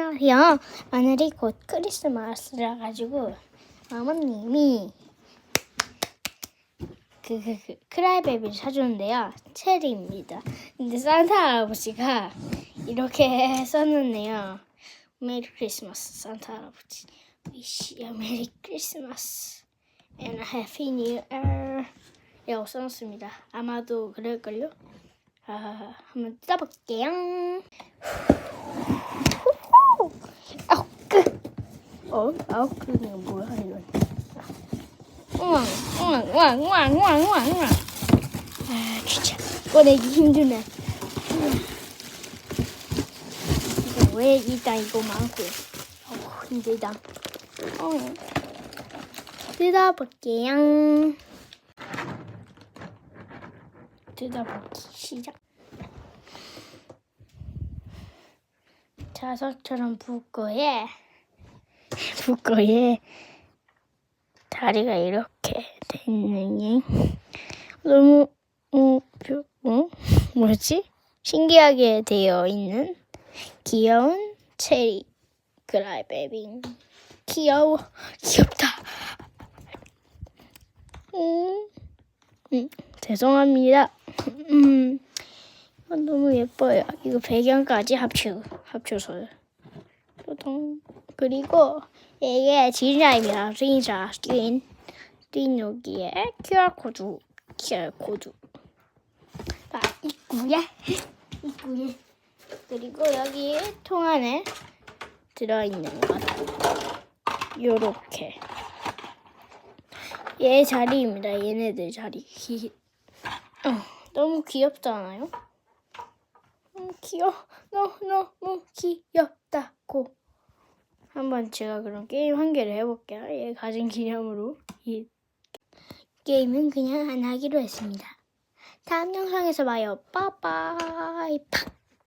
안녕하세요. 오늘이 곧 크리스마스라 가지고 어머님이 그, 그, 그 크라이베이비를 사줬는데요. 체리입니다. 근데 산타 할아버지가 이렇게 썼는데요. 메리 크리스마스 산타 할아버지. Wish you a Merry Christmas and a Happy New Year. 라고 써놨습니다. 아마도 그럴걸요? 아, 한번 뜯어볼게요. 아우 끄. 어, 아우 끄는 뭐야 이건? 우왕, 우왕, 우왕, 우왕, 우왕, 우왕. 아, 진짜 꺼내기 힘드네. 이거 왜 일단 이거 많고? 어, 힘들다. 어. 뜯어볼게요. 뜯어보기 시작. 자석처럼 붓고에 붓고에 다리가 이렇게 돼 있는 게 너무 어, 표- 어? 뭐지? 신기하게 되어 있는 귀여운 체리 그라이베빙 귀여워 귀엽다 음, 음 죄송합니다 음 아, 너무 예뻐요. 이거 배경까지 합쳐 합쳐서 또동 그리고 이게 진짜입니다. 진짜 찐. 찐 여기에 QR 코드 QR 코드. 아 입구에 입구에 그리고 여기 통 안에 들어있는 것 요렇게 얘 자리입니다. 얘네들 자리. 어, 너무 귀엽지 않아요? 음, 귀여워. 너, 너무 귀엽다고. 한번 제가 그럼 게임 한 개를 해볼게요. 얘 가진 기념으로. 이 게임은 그냥 안 하기로 했습니다. 다음 영상에서 봐요. 빠빠이. 팍.